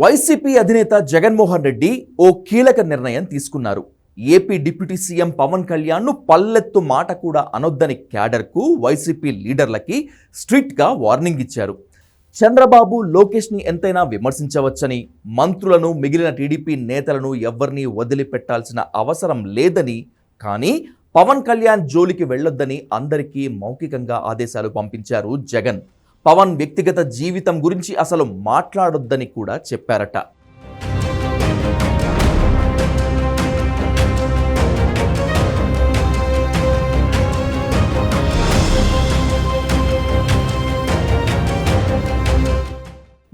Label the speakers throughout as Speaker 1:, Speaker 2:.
Speaker 1: YCP అధినేత జగన్మోహన్ రెడ్డి ఓ కీలక నిర్ణయం తీసుకున్నారు. ఏపీ డిప్యూటీ సీఎం పవన్ కళ్యాణ్ను పల్లెత్తు మాట కూడా అనొద్దని క్యాడర్కు వైసీపీ లీడర్లకి స్ట్రిక్ట్గా వార్నింగ్ ఇచ్చారు. చంద్రబాబు లోకేష్ని ఎంతైనా విమర్శించవచ్చని మంత్రులను మిగిలిన టీడీపీ నేతలను ఎవరిని వదిలిపెట్టాల్సిన అవసరం లేదని కానీ పవన్ కళ్యాణ్ జోలికి వెళ్ళొద్దని అందరికీ మౌఖికంగా ఆదేశాలు పంపించారు జగన్. పవన్ వ్యక్తిగత జీవితం గురించి అసలు మాట్లాడొద్దని కూడా చెప్పారట.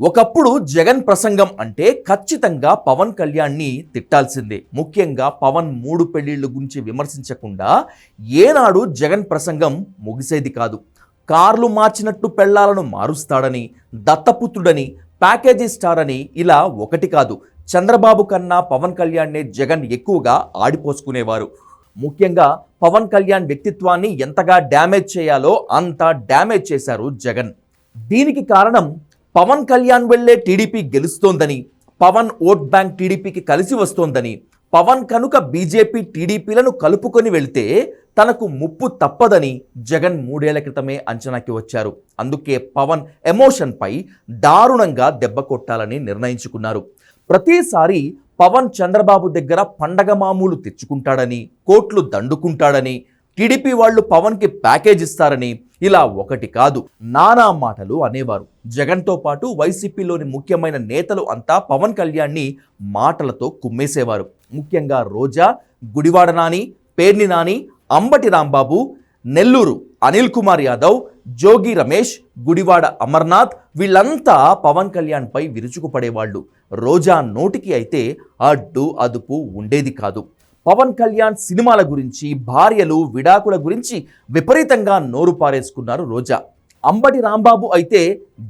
Speaker 1: ఒకప్పుడు జగన్ ప్రసంగం అంటే ఖచ్చితంగా పవన్ కళ్యాణ్ని తిట్టాల్సిందే. ముఖ్యంగా పవన్ మూడు పెళ్ళిళ్ళ గురించి విమర్శించకుండా ఏనాడు జగన్ ప్రసంగం ముగిసేది కాదు. కార్లు మార్చినట్టు పెళ్ళాలను మారుస్తాడని దత్తపుత్రుడని ప్యాకేజీ స్టార్ అని ఇలా ఒకటి కాదు. చంద్రబాబు కన్నా పవన్ కళ్యాణ్నే జగన్ ఎక్కువగా ఆడిపోసుకునేవారు. ముఖ్యంగా పవన్ కళ్యాణ్ వ్యక్తిత్వాన్ని ఎంతగా డ్యామేజ్ చేయాలో అంత డ్యామేజ్ చేశారు జగన్. దీనికి కారణం పవన్ కళ్యాణ్ వెళ్ళే టీడీపీ గెలుస్తోందని పవన్ ఓట్ బ్యాంక్ టీడీపీకి కలిసి వస్తోందని పవన్ కనుక బీజేపీ టీడీపీలను కలుపుకొని వెళ్తే తనకు ముప్పు తప్పదని జగన్ మూడేళ్ళ క్రితమే అంచనాకి వచ్చారు. అందుకే పవన్ ఎమోషన్పై దారుణంగా దెబ్బ కొట్టాలని నిర్ణయించుకున్నారు. ప్రతిసారి పవన్ చంద్రబాబు దగ్గర పండగ మామూలు తెచ్చుకుంటాడని కోట్లు దండుకుంటాడని టీడీపీ వాళ్ళు పవన్కి ప్యాకేజ్ ఇస్తారని ఇలా ఒకటి కాదు నానా మాటలు అనేవారు. జగన్తో పాటు వైసీపీలోని ముఖ్యమైన నేతలు అంతా పవన్ కళ్యాణ్ని మాటలతో కుమ్మేసేవారు. ముఖ్యంగా రోజా గుడివాడ నాని పేర్ని నాని అంబటి రాంబాబు నెల్లూరు అనిల్ కుమార్ యాదవ్ జోగి రమేష్ గుడివాడ అమర్నాథ్ వీళ్ళంతా పవన్ కళ్యాణ్పై విరుచుకుపడేవాళ్ళు. రోజా నోటికి అయితే అడ్డు అదుపు ఉండేది కాదు. పవన్ కళ్యాణ్ సినిమాల గురించి భార్యలు విడాకుల గురించి విపరీతంగా నోరు పారేసుకున్నారు రోజా. అంబటి రాంబాబు అయితే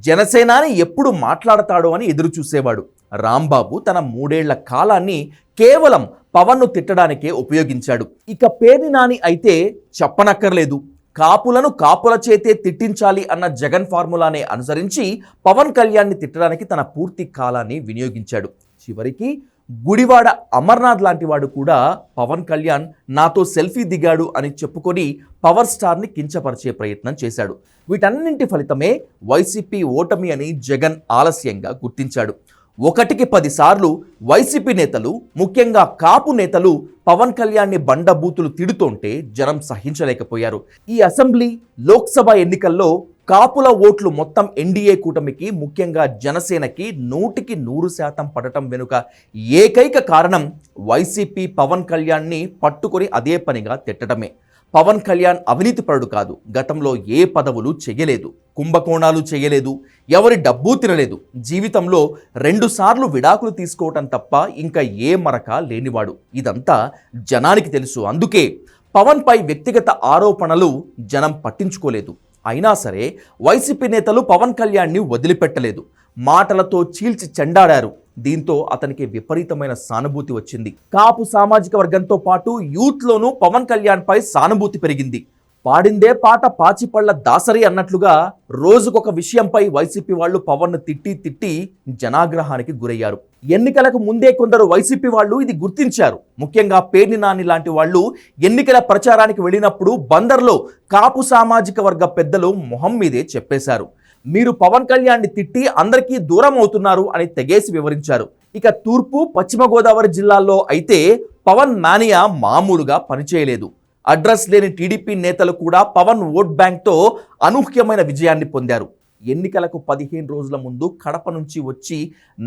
Speaker 1: జనసేనాని ఎప్పుడు మాట్లాడతాడో అని ఎదురు చూసేవాడు రాంబాబు తన మూడేళ్ళ కాలాన్ని కేవలం పవన్ను తిట్టడానికే ఉపయోగించాడు. ఇక పేర్ని నాని అయితే చెప్పనక్కర్లేదు. కాపులను కాపుల చేతే తిట్టించాలి అన్న జగన్ ఫార్ములానే అనుసరించి పవన్ కళ్యాణ్ని తిట్టడానికి తన పూర్తి కాలాన్ని వినియోగించాడు. చివరికి గుడివాడ అమర్నాథ్ లాంటి వాడు కూడా పవన్ కళ్యాణ్ నాతో సెల్ఫీ దిగాడు అని చెప్పుకొని పవర్ స్టార్ని కించపరిచే ప్రయత్నం చేశాడు. వీటన్నింటి ఫలితమే వైసీపీ ఓటమి అని జగన్ ఆలస్యంగా గుర్తించాడు. ఒకటికి పదిసార్లు వైసీపీ నేతలు ముఖ్యంగా కాపు నేతలు పవన్ కళ్యాణ్ని బండబూతులు తిడుతుంటే జనం సహించలేకపోయారు. ఈ అసెంబ్లీ లోక్సభ ఎన్నికల్లో కాపుల ఓట్లు మొత్తం ఎన్డీఏ కూటమికి ముఖ్యంగా జనసేనకి నూటికి నూరు శాతం పడటం వెనుక ఏకైక కారణం వైసీపీ పవన్ కళ్యాణ్ని పట్టుకొని అదే పనిగా తిట్టడమే. పవన్ కళ్యాణ్ అవినీతిపరుడు కాదు. గతంలో ఏ పదవులు చేయలేదు. కుంభకోణాలు చేయలేదు. ఎవరి డబ్బు తినలేదు. జీవితంలో రెండుసార్లు విడాకులు తీసుకోవటం తప్ప ఇంకా ఏ మరక లేనివాడు. ఇదంతా జనానికి తెలుసు. అందుకే పవన్పై వ్యక్తిగత ఆరోపణలు జనం పట్టించుకోలేదు. అయినా సరే వైసీపీ నేతలు పవన్ కళ్యాణ్ని వదిలిపెట్టలేదు. మాటలతో చీల్చి చెండాడారు. దీంతో అతనికి విపరీతమైన సానుభూతి వచ్చింది. కాపు సామాజిక వర్గంతో పాటు యూత్లోనూ పవన్ కళ్యాణ్ పై సానుభూతి పెరిగింది. పాడిందే పాట పాచిపళ్ళ దాసరి అన్నట్లుగా రోజుకొక విషయంపై వైసీపీ వాళ్ళు పవన్ను తిట్టి తిట్టి జనాగ్రహానికి గురయ్యారు. ఎన్నికలకు ముందే కొందరు వైసీపీ వాళ్ళు ఇది గుర్తించారు. ముఖ్యంగా పేర్ని నాని లాంటి వాళ్ళు ఎన్నికల ప్రచారానికి వెళ్ళినప్పుడు బందర్లో కాపు సామాజిక వర్గ పెద్దలు మొహం మీదే చెప్పేశారు. మీరు పవన్ కళ్యాణ్ని తిట్టి అందరికీ దూరం అవుతున్నారు అని తెగేసి వివరించారు. ఇక తూర్పు పశ్చిమ గోదావరి జిల్లాల్లో అయితే పవన్ మానియా మామూలుగా పనిచేయలేదు. అడ్రస్ లేని టీడీపీ నేతలు కూడా పవన్ ఓట్ బ్యాంక్తో అనూహ్యమైన విజయాన్ని పొందారు. ఎన్నికలకు పదిహేను రోజుల ముందు కడప నుంచి వచ్చి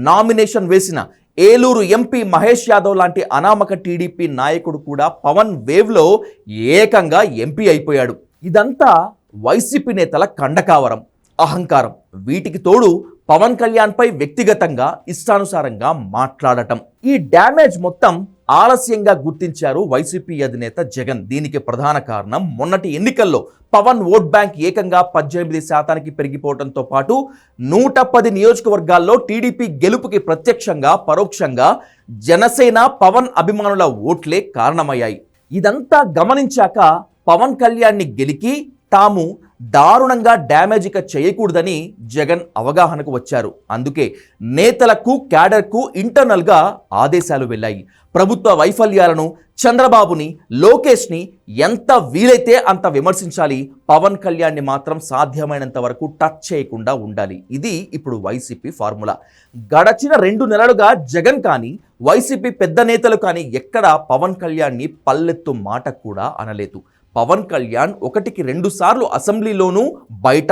Speaker 1: నామినేషన్ వేసిన ఏలూరు ఎంపీ మహేష్ యాదవ్ లాంటి అనామక టీడీపీ నాయకుడు కూడా పవన్ వేవ్లో ఏకంగా ఎంపీ అయిపోయాడు. ఇదంతా వైసీపీ నేతల కండకావరం. అహంకారం. వీటికి తోడు పవన్ కళ్యాణ్పై వ్యక్తిగతంగా ఇష్టానుసారంగా మాట్లాడటం. ఈ డ్యామేజ్ మొత్తం ఆలస్యంగా గుర్తించారు వైసీపీ అధినేత జగన్. దీనికి ప్రధాన కారణం మొన్నటి ఎన్నికల్లో పవన్ ఓట్ బ్యాంక్ ఏకంగా పద్దెనిమిది శాతానికి పెరిగిపోవడంతో పాటు నూట పది నియోజకవర్గాల్లో టీడీపీ గెలుపుకి ప్రత్యక్షంగా పరోక్షంగా జనసేన పవన్ అభిమానుల ఓట్లే కారణమయ్యాయి. ఇదంతా గమనించాక పవన్ కళ్యాణ్ని గెలికి తాము దారుణంగా డ్యామేజ్ ఇక చేయకూడదని జగన్ అవగాహనకు వచ్చారు. అందుకే నేతలకు క్యాడర్కు ఇంటర్నల్గా ఆదేశాలు వెళ్ళాయి. ప్రభుత్వ వైఫల్యాలను చంద్రబాబుని లోకేష్ని ఎంత వీలైతే అంత విమర్శించాలి పవన్ కళ్యాణ్ని మాత్రం సాధ్యమైనంత వరకు టచ్ చేయకుండా ఉండాలి. ఇది ఇప్పుడు వైసీపీ ఫార్ములా. గడచిన రెండు నెలలుగా జగన్ కానీ వైసీపీ పెద్ద నేతలు కానీ ఎక్కడా పవన్ కళ్యాణ్ని పల్లెత్తు మాట కూడా అనలేదు. పవన్ కళ్యాణ్ ఒకటికి రెండు సార్లు అసెంబ్లీలోనూ బయట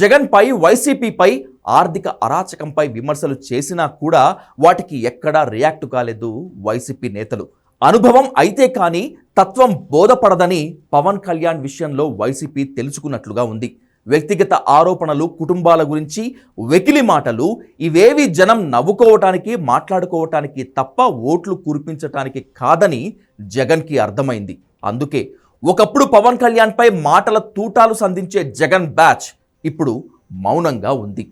Speaker 1: జగన్పై వైసీపీపై ఆర్థిక అరాచకంపై విమర్శలు చేసినా కూడా వాటికి ఎక్కడా రియాక్ట్ కాలేదు వైసీపీ నేతలు. అనుభవం అయితే కానీ తత్వం బోధపడదని పవన్ కళ్యాణ్ విషయంలో వైసీపీ తెలుసుకున్నట్లుగా ఉంది. వ్యక్తిగత ఆరోపణలు కుటుంబాల గురించి వెకిలి మాటలు ఇవేవి జనం నవ్వుకోవటానికి మాట్లాడుకోవటానికి తప్ప ఓట్లు కురిపించటానికి కాదని జగన్కి అర్థమైంది. అందుకే ఒకప్పుడు పవన్ కళ్యాణ్పై మాటల తూటాలు సంధించే జగన్ బ్యాచ్ ఇప్పుడు మౌనంగా ఉంది.